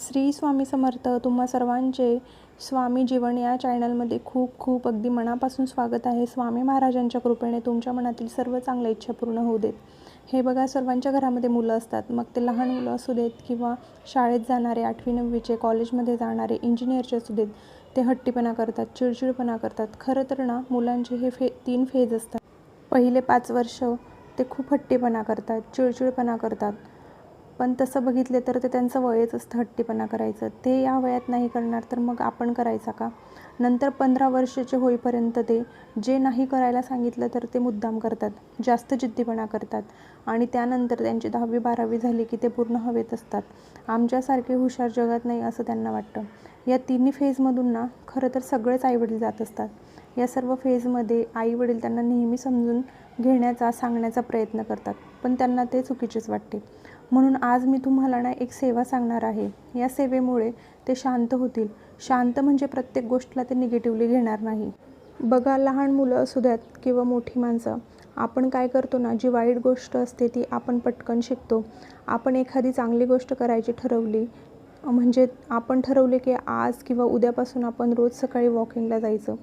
श्री स्वामी समर्थ तुम्हा सर्वांचे स्वामी जीवन या चॅनलमध्ये खूप खूप अगदी मनापासून स्वागत आहे. स्वामी महाराजांच्या कृपेने तुमच्या मनातील सर्व चांगल्या इच्छा पूर्ण होऊ देत. हे बघा सर्वांच्या घरामध्ये मुलं असतात. मग ते लहान मुलं असू देत किंवा शाळेत जाणारे आठवी नववीचे कॉलेजमध्ये जाणारे इंजिनियरचे असू देत ते हट्टीपणा करतात चिडचिडपणा करतात. खरं तर ना मुलांचे हे फे तीन फेज असतात. पहिले पाच वर्ष ते खूप हट्टीपणा करतात चिडचिडपणा करतात. पण तसं बघितले तर ते त्यांचं वयच असतं हट्टीपणा करायचं. ते या वयात नाही करणार तर मग आपण करायचा का? नंतर पंधरा वर्षाचे होईपर्यंत ते जे नाही करायला सांगितलं तर ते मुद्दाम करतात जास्त जिद्दीपणा करतात आणि त्यानंतर त्यांची दहावी बारावी झाली की ते पूर्ण हवेत असतात. आमच्यासारखे हुशार जगात नाही असं त्यांना वाटतं. या तिन्ही फेजमधून ना खरं तर सगळेच आईवडील जात असतात. या सर्व फेजमध्ये आईवडील त्यांना नेहमी समजून घेण्याचा सांगण्याचा प्रयत्न करतात. पण त्यांना ते चुकीचेच वाटते. म्हणून आज मी तुम्हाला ना एक सेवा सांगणार आहे. या सेवेमुळे ते शांत होतील. शांत म्हणजे प्रत्येक गोष्टीला ते निगेटिव्हली घेणार नाही. बघा लहान मुलं असू द्यात किंवा मोठी माणसं आपण काय करतो ना जी वाईट गोष्ट असते ती आपण पटकन शिकतो. आपण एखादी चांगली गोष्ट करायची ठरवली म्हणजे आपण ठरवले की आज किंवा उद्यापासून आपण रोज सकाळी वॉकिंगला जायचं.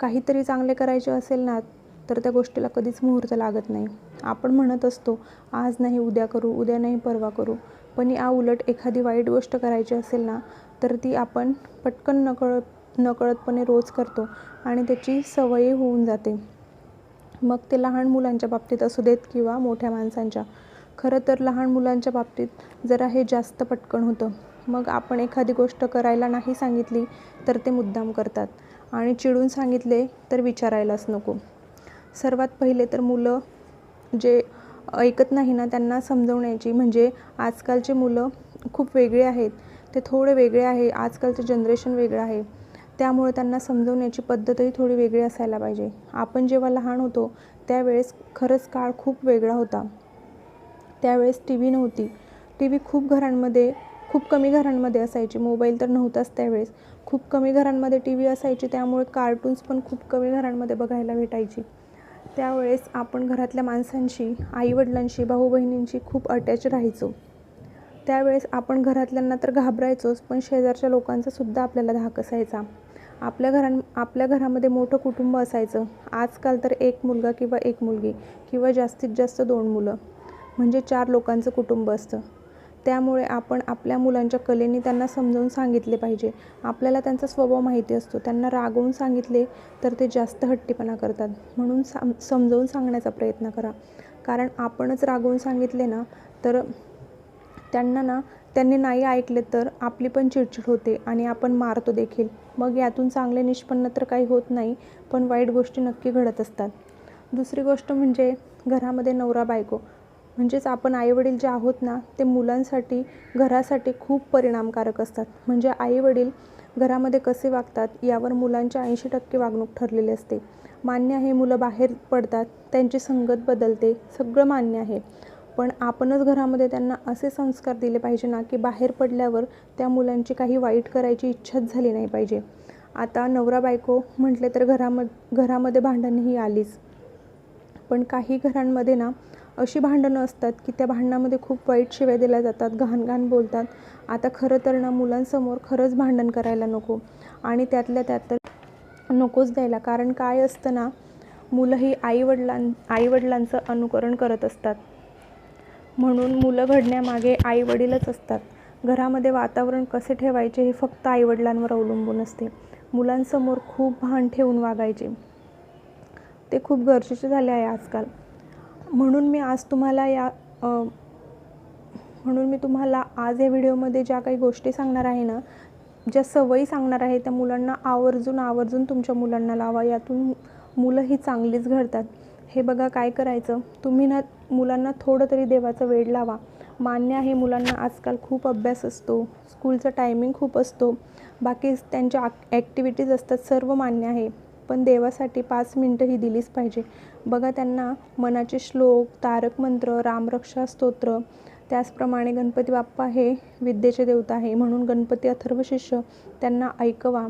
काहीतरी चांगले करायचे असेल ना तर त्या गोष्टीला कधीच मुहूर्त लागत नाही. आपण म्हणत असतो आज नाही उद्या करू उद्या नाही परवा करू. पण या उलट एखादी वाईट गोष्ट करायची असेल ना तर ती आपण पटकन नकळत नकळतपणे रोज करतो आणि त्याची सवयी होऊन जाते. मग ते लहान मुलांच्या बाबतीत असू देत किंवा मोठ्या माणसांच्या. खरं तर लहान मुलांच्या बाबतीत जरा हे जास्त पटकन होतं. मग आपण एखादी गोष्ट करायला नाही सांगितली तर ते मुद्दाम करतात. आणि चिडून सांगितले तर विचारायलाच नको. सर्वात पहिले तर मुलं जे ऐकत नाही ना त्यांना समजवण्याची. म्हणजे आजकालचे मुलं खूप वेगळे आहेत. ते थोडे वेगळे आहे. आजकालचं जनरेशन वेगळं आहे. त्यामुळे त्यांना समजवण्याची पद्धतही थोडी वेगळी असायला पाहिजे. आपण जेव्हा लहान होतो त्यावेळेस खरंच काळ खूप वेगळा होता. त्यावेळेस टी व्ही नव्हती. टी व्ही खूप घरांमध्ये खूप कमी घरांमध्ये असायची. मोबाईल तर नव्हताच त्यावेळेस. खूप कमी घरांमध्ये टी व्ही असायची. त्यामुळे कार्टून्स पण खूप कमी घरांमध्ये बघायला भेटायची. त्यावेळेस आपण घरातल्या माणसांशी आईवडिलांशी भाऊ बहिणींशी खूप अटॅच राहायचो. त्यावेळेस आपण घरातल्यांना तर घाबरायचोच पण शेजारच्या लोकांचासुद्धा आपल्याला धाक असायचा. आपल्या घरां आपल्या घरामध्ये मोठं कुटुंब असायचं. आजकाल तर एक मुलगा किंवा एक मुलगी किंवा जास्तीत जास्त दोन मुलं. म्हणजे चार लोकांचं कुटुंब असतं. त्यामुळे आपण आपल्या मुलांच्या कलेने त्यांना समजावून सांगितले पाहिजे. आपल्याला त्यांचा स्वभाव माहिती असतो. त्यांना रागवून सांगितले तर ते जास्त हट्टीपणा करतात. म्हणून साम समजावून सांगण्याचा प्रयत्न करा. कारण आपणच रागवून सांगितले ना तर त्यांना ना त्यांनी नाही ऐकले तर आपली पण चिडचिड होते आणि आपण मारतो देखील. मग यातून चांगले निष्पन्न तर काही होत नाही पण वाईट गोष्टी नक्की घडत असतात. दुसरी गोष्ट म्हणजे घरामध्ये नवरा बायको म्हणजेच आपण आईवडील जे आहोत ना ते मुलांसाठी घरासाठी खूप परिणामकारक असतात. म्हणजे आईवडील घरामध्ये कसे वागतात यावर मुलांच्या ऐंशी टक्के वागणूक ठरलेली असते. मान्य आहे मुलं बाहेर पडतात त्यांची संगत बदलते सगळं मान्य आहे. पण आपणच घरामध्ये त्यांना असे संस्कार दिले पाहिजे ना की बाहेर पडल्यावर त्या मुलांची काही वाईट करायची इच्छाच झाली नाही पाहिजे. आता नवरा बायको म्हटले तर घराम घरामध्ये भांडणही आलीच. पण काही घरांमध्ये ना अशी भांडणं असतात की त्या भांडणामध्ये खूप वाईट शिव्या दिल्या जातात घाण घाण बोलतात. आता खरं तर ना मुलांसमोर खरंच भांडण करायला नको आणि त्यातल्या त्यात तर नकोच द्यायला. कारण काय असतं ना मुलं ही आईवडिलां आईवडिलांचं अनुकरण करत असतात. म्हणून मुलं घडण्यामागे आईवडीलच असतात. घरामध्ये वातावरण कसे ठेवायचे हे फक्त आईवडिलांवर अवलंबून असते. मुलांसमोर खूप भान ठेवून वागायचे. ते खूप गरजेचे झाले आहे आजकाल. म्हणून मी आज तुम्हाला या म्हणून मी तुम्हाला आज या व्हिडिओमध्ये ज्या काही गोष्टी सांगणार आहे ना ज्या सवयी सांगणार आहे त्या मुलांना आवर्जून आवर्जून तुमच्या मुलांना लावा. यातून मुलं ही चांगलीच घडतात. हे बघा काय करायचं? तुम्ही ना मुलांना थोडं तरी देवाचं वेळ लावा. मान्य आहे मुलांना आजकाल खूप अभ्यास असतो. स्कूलचा टायमिंग खूप असतो. बाकी त्यांच्या ॲक्टिव्हिटीज असतात सर्व मान्य आहे. पण देवासाठी पाच मिनटं ही दिलीच पाहिजे. बघा त्यांना मनाचे श्लोक तारक मंत्र रामरक्षा स्तोत्र त्याचप्रमाणे गणपती बाप्पा हे विद्येचे देवता आहे. म्हणून गणपती अथर्व शिष्य त्यांना ऐकवा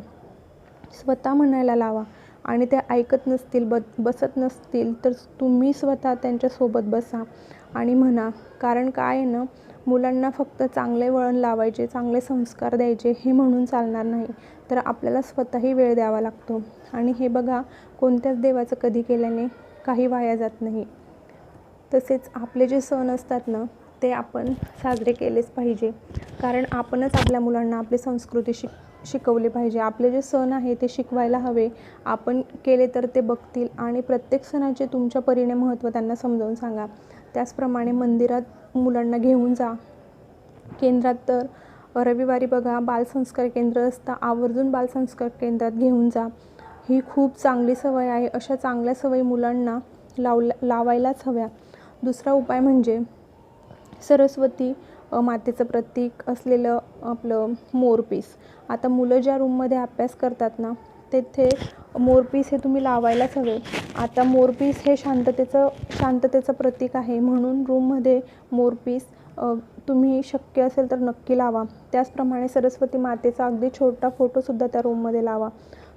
स्वतः म्हणायला लावा. आणि ते ऐकत नसतील ब बसत नसतील तर तुम्ही स्वतः त्यांच्यासोबत बसा आणि म्हणा. कारण काय आहे ना मुलांना फक्त चांगले वळण लावायचे चांगले संस्कार द्यायचे हे म्हणून चालणार नाही. तर आपल्याला स्वतःही वेळ द्यावा लागतो. आणि हे बघा कोणत्याच देवाचं कधी केल्याने काही वाया जात नाही. तसेच आपले जे सण असतात ना ते आपण साजरे केलेच पाहिजे. कारण आपणच आपल्या मुलांना आपली संस्कृती शिक शिकवले पाहिजे. आपले जे सण आहे ते शिकवायला हवे. आपण केले तर ते बघतील आणि प्रत्येक सणाचे तुमच्या परीने महत्त्व त्यांना समजावून सांगा. त्याचप्रमाणे मंदिरात मुलांना घेऊन जा. केंद्रात तर रविवारी बघा बालसंस्कार केंद्र असतं आवर्जून बालसंस्कार केंद्रात घेऊन जा. ही खूप चांगली सवय आहे. अशा चांगल्या सवयी मुलांना लावल्या लावायलाच हव्या. दुसरा उपाय म्हणजे सरस्वती मातेचं प्रतीक असलेलं आपलं मोरपीस आता मुलं ज्या रूममध्ये अभ्यास करतात ना तेथे मोरपीस हे तुम्ही लावायलाच हवे. आता मोरपीस हे शांततेचं शांततेचं प्रतीक आहे. म्हणून रूममध्ये मोरपीस तुम्ही शक्य असेल तर नक्की लावा. त्याचप्रमाणे सरस्वती मातेचा अगदी छोटा फोटोसुद्धा त्या रूममध्ये लावा.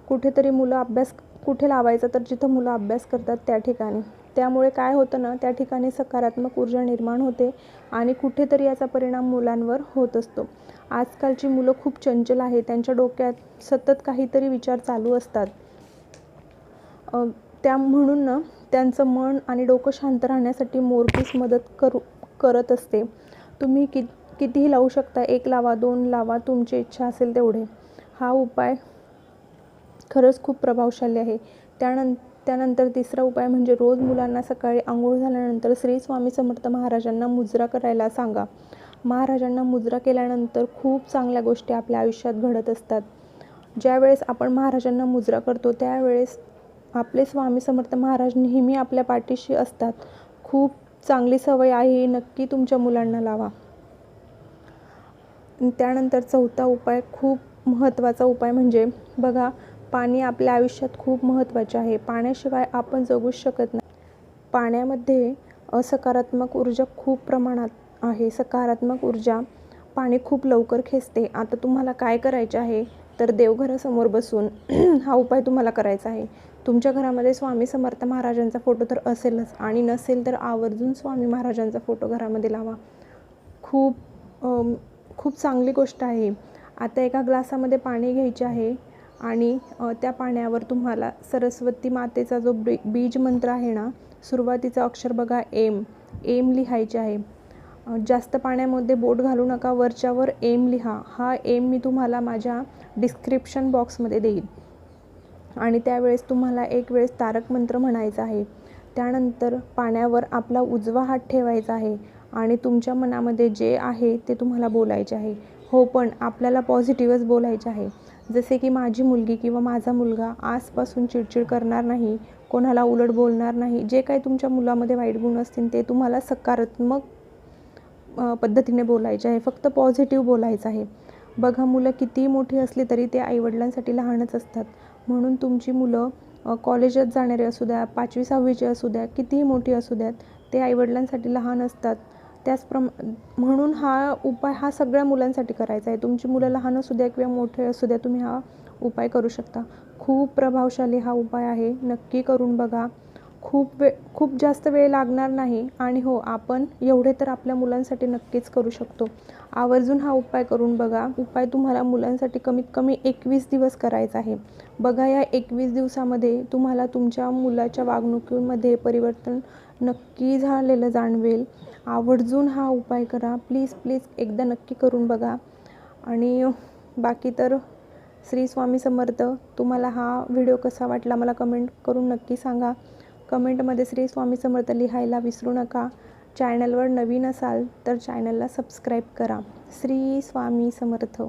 कुठेतरी मुलं अभ्यास कुठे लावायचा तर जिथं मुलं अभ्यास करतात त्या ठिकाणी. त्यामुळे काय होतं ना त्या ठिकाणी सकारात्मक ऊर्जा निर्माण होते आणि कुठेतरी याचा परिणाम मुलांवर होत असतो. आजकालची मुलं खूप चंचल आहे त्यांच्या डोक्यात सतत काहीतरी विचार चालू असतात. त्या म्हणून ना त्यांचं मन आणि डोकं शांत राहण्यासाठी मोरपीस मदत करू करत असते. तुम्ही कि कितीही लावू शकता एक लावा दोन लावा तुमची इच्छा असेल तेवढे. हा उपाय खरंच खूप प्रभावशाली आहे. त्यानं त्यानंतर तिसरा उपाय म्हणजे रोज मुलांना सकाळी आंघोळ झाल्यानंतर श्री स्वामी समर्थ महाराजांना मुजरा करायला सांगा. महाराजांना मुजरा केल्यानंतर खूप चांगल्या गोष्टी आपल्या आयुष्यात घडत असतात. ज्यावेळेस आपण महाराजांना मुजरा करतो त्यावेळेस आपले स्वामी समर्थ महाराज नेहमी आपल्या पाठीशी असतात. खूप चांगली सवय आहे नक्की तुमच्या मुलांना लावा. त्यानंतर चौथा उपाय खूप महत्त्वाचा उपाय म्हणजे बघा पाणी आपल्या आयुष्यात खूप महत्त्वाचे आहे. पाण्याशिवाय आपण जगूच शकत नाही. पाण्यामध्ये असकारात्मक ऊर्जा खूप प्रमाणात आहे. सकारात्मक ऊर्जा पाणी खूप लवकर खेचते. आता तुम्हाला काय करायचे आहे? तर देवघरासमोर बसून हा उपाय तुम्हाला करायचा आहे. तुमच्या घरामध्ये स्वामी समर्थ महाराजांचा फोटो तर असेलच. आणि नसेल तर आवर्जून स्वामी महाराजांचा फोटो घरामध्ये लावा. खूप खूप चांगली गोष्ट आहे. आता एका ग्लासामध्ये पाणी घ्यायचे आहे. आणि त्या पाण्यावर तुम्हाला सरस्वती मातेचा जो बी बीज मंत्र आहे ना सुरुवातीचा अक्षर बघा एम. एम लिहायचे आहे. जास्त पाण्यामध्ये बोट घालू नका वरच्यावर एम लिहा. हा एम मी तुम्हाला माझ्या डिस्क्रिप्शन बॉक्समध्ये देईन. आणि त्यावेळेस तुम्हाला एक वेळेस तारक मंत्र म्हणायचा आहे. त्यानंतर पाण्यावर आपला उजवा हात ठेवायचा आहे आणि तुमच्या मनामध्ये जे आहे ते तुम्हाला बोलायचे आहे. हो पण आपल्याला पॉझिटिव्हच बोलायचे आहे. जसे की माझी मुलगी किंवा माझा मुलगा आजपासून चिडचिड करणार नाही कोणाला उलट बोलणार नाही जे काही तुमच्या मुलामध्ये वाईट गुण असतील ते तुम्हाला सकारात्मक पद्धतीने बोलायचे आहे. फक्त पॉझिटिव्ह बोलायचं आहे. बघा मुलं कितीही मोठी असली तरी ते आईवडिलांसाठी लहानच असतात. म्हणून तुमची मुलं कॉलेजात जाणारे असू द्या पाचवी सहावीचे असू द्या कितीही मोठी असू द्यात ते आईवडिलांसाठी लहान असतात. त्याचप्रमा म्हणून हा उपाय हा सगळ्या मुलांसाठी करायचा आहे. तुमची मुलं लहान असू द्या किंवा मोठे असू द्या तुम्ही हा उपाय करू शकता. खूप प्रभावशाली हा उपाय आहे. नक्की करून बघा. खूप वेळ खूप जास्त वेळ लागणार नाही. आणि हो आपण एवढे तर आपल्या मुलांसाठी नक्कीच करू शकतो. आवर्जून हा उपाय करून बघा. उपाय तुम्हाला मुलांसाठी कमीत कमी एकवीस दिवस करायचा आहे. बघा या एकवीस दिवसामध्ये तुम्हाला तुमच्या मुलाच्या वागणुकीमध्ये परिवर्तन नक्की झालेलं जाणवेल. आवर्जून हा उपाय करा. प्लीज प्लीज एकदा नक्की करून बघा. आणि बाकी तर श्री स्वामी समर्थ तुम्हाला हा व्हिडिओ कसा वाटला मला कमेंट करून नक्की सांगा. कमेंटमध्ये श्री स्वामी समर्थ लिहायला विसरू नका. चॅनलवर नवीन असाल तर चॅनलला सबस्क्राईब करा. श्री स्वामी समर्थ.